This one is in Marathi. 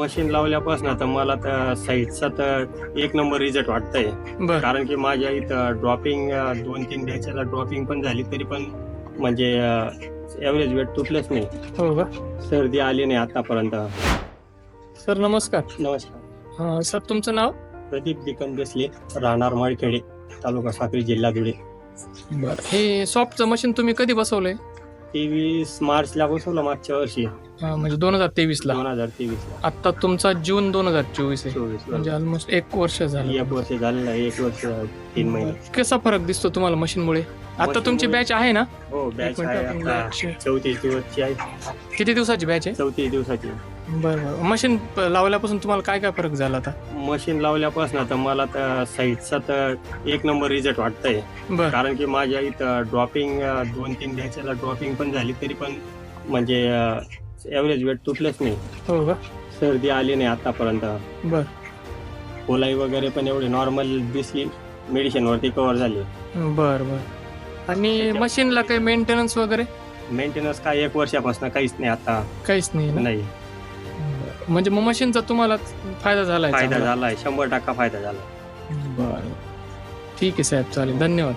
मशीन लावल्यापासून तर मला तर साईडचा तर एक नंबर रिझल्ट वाटतंय. बर. कारण की माझ्या इथं ड्रॉपिंग दोन तीन द्यायच्याला ड्रॉपिंग पण झाली तरी पण म्हणजे एव्हरेज वेट तुटलेच नाही. हो का? सर्दी आली नाही आतापर्यंत. सर नमस्कार. नमस्कार. अं, सर तुमचं नाव? प्रदीप दिकन बेसले राहणार माळखेडे तालुका साक्री जिल्हा धुळे. बर. हे सॉफ्टचं मशीन तुम्ही कधी बसवलंय? तेवीस मार्चला बसवलं मागच्या वर्षी. म्हणजे दोन हजार तेवीस ला दोन हजार तेवीस ला आता तुमचा जून दोन हजार चोवीस आहे. चोवीस म्हणजे ऑलमोस्ट एक वर्ष झालं. एक वर्ष झालेलं आहे एक वर्ष तीन महिने. कसा फरक दिसतो तुम्हाला मशीनमुळे? आता मशीनमुळे- तुमची बॅच आहे ना? हो बॅच मिनिट आहे आपण आता batch- चौतीस दिवसची आहे. किती दिवसाची बॅच आहे? चौतीस दिवसाची. बरं बरं. मशीन प- लावल्यापासून तुम्हाला काय काय फरक झाला आता? मशीन लावल्यापासून तर मला तर साईडचा तर एक नंबर रिझल्ट वाटतंय. बर. कारण की माझ्या इथं ड्रॉपिंग दोन तीन द्यायच्याला ड्रॉपिंग पण झाली तरी पण म्हणजे एव्हरेज वेट तुटलेच नाही. हो का? सर्दी आली नाही आतापर्यंत. बर. खोलाई वगैरे पण एवढी नॉर्मल दिसली मेडिसिन वरती कव्हर झाली. बर बर. आणि मशीनला काही मेंटेनन्स वगैरे? मेंटेनन्स काय एक वर्षापासून काहीच नाही आता. काहीच नाही ना? नाही. म्हणजे मग मशीनचा तुम्हाला फायदा झालाय फायदा? झालाय शंभर टक्का फायदा झाला. बरं. ठीक आहे साहेब चालेल. धन्यवाद.